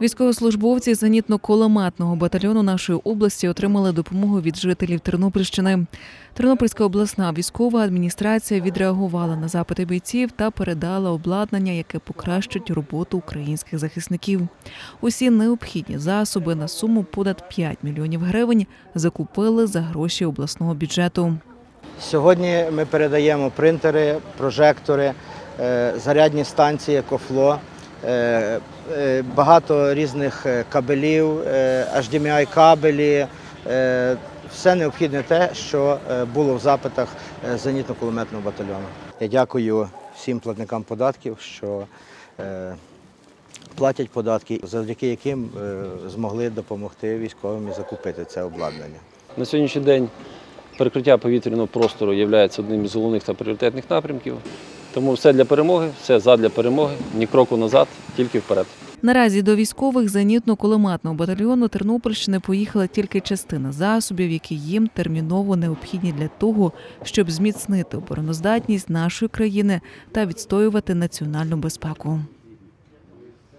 Військовослужбовці зенітно-кулеметного батальйону нашої області отримали допомогу від жителів Тернопільщини. Тернопільська обласна військова адміністрація відреагувала на запити бійців та передала обладнання, яке покращить роботу українських захисників. Усі необхідні засоби на суму понад 5 мільйонів гривень закупили за гроші обласного бюджету. Сьогодні ми передаємо принтери, прожектори, е, зарядні станції Екофло, е, багато різних е, кабелів, е, HDMI кабелі. е, Все необхідне те, що е, було в запитах е, зенітно-кулеметного батальйону. Я дякую всім платникам податків, що е, платять податки, завдяки яким е, змогли допомогти військовим і закупити це обладнання. На сьогоднішній день перекриття повітряного простору є одним із головних та пріоритетних напрямків. Тому все для перемоги, все задля перемоги, ні кроку назад, тільки вперед. Наразі до військових зенітно-кулеметного батальйону Тернопільщини поїхала тільки частина засобів, які їм терміново необхідні для того, щоб зміцнити обороноздатність нашої країни та відстоювати національну безпеку.